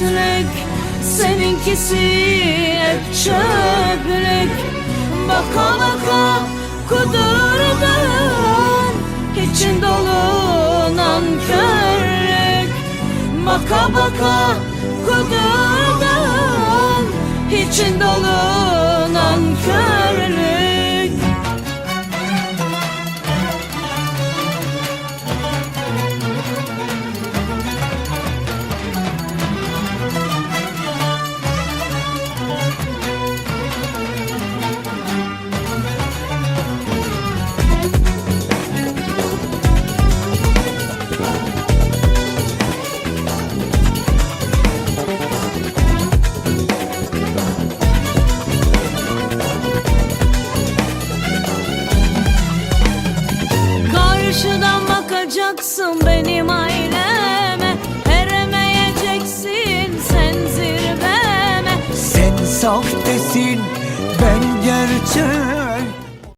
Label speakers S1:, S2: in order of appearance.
S1: dörtlük Seninkisi hep çöplük Baka baka kudurdun İçin dolu nankörlük Baka baka kudurdun İçin dolu
S2: saf desin. Ben gerçek